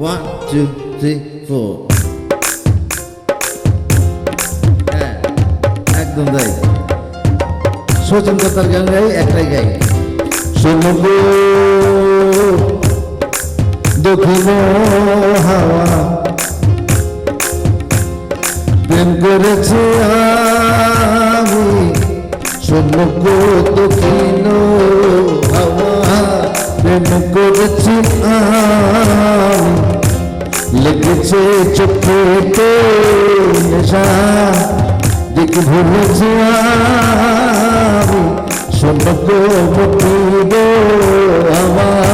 One two three four হ্যাঁ একদম তাই। সচিন কথার গান গাই একটাই গাই। সমুদ্র দক্ষিণ হাওয়া। প্রেম করেছি আমি লেগেছে চোখেতে নেশা ভুলেছি আমি সমগ্র মুঠিব আমার।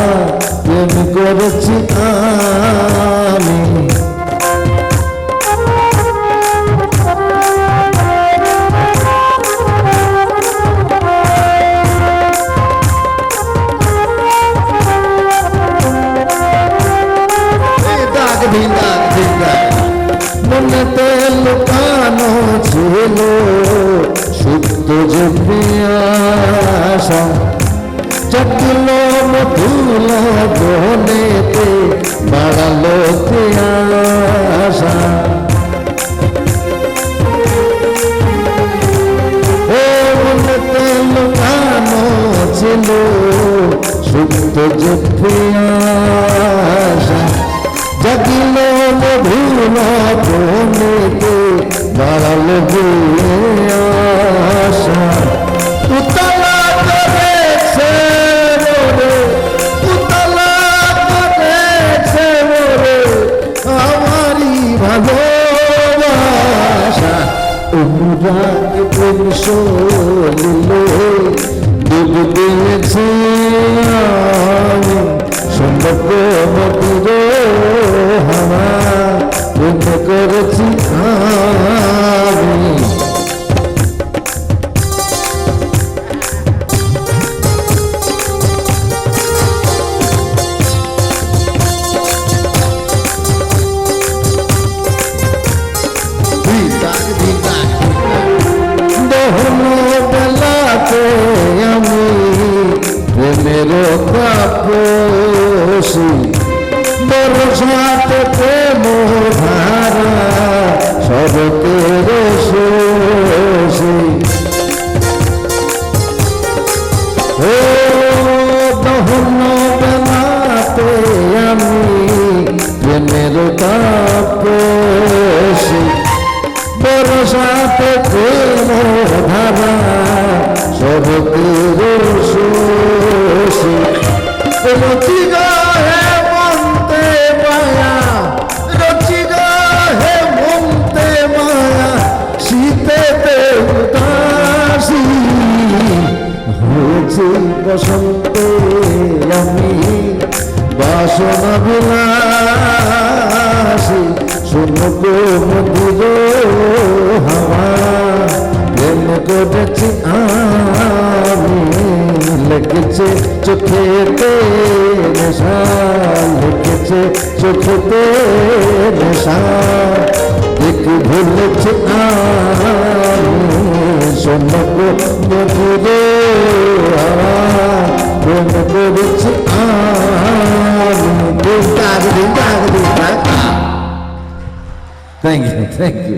ছিল সুপ্ত যে আশা। চটল মধুল বনেতে, বাড়ালো মনেতে লুকানো ছিল সুপ্ত যে আশা। জগিল মধুল বনেতে বাড়ালো আশা। উতলা করেছে মোরে, উতলা করেছে মোরে, আমারই ভালোবাসা। অনুরাগ প্রেম সলিলে ডুব দিয়েছি আমি। সম্পর্ক হাওয়া করেছি ও দহন বেলাতে আমি প্রেমের ধারা সবকের বসন্তে আমি বাসনা বিলাসী সমুদ্র মধুর হাওয়া। প্রেম করেছি আমি, লেগেছে চোখেতে নেশা, লেগেছে চোখেতে নেশা। দেখ ভুলেছে আমি সমগ্র মধুর thank you.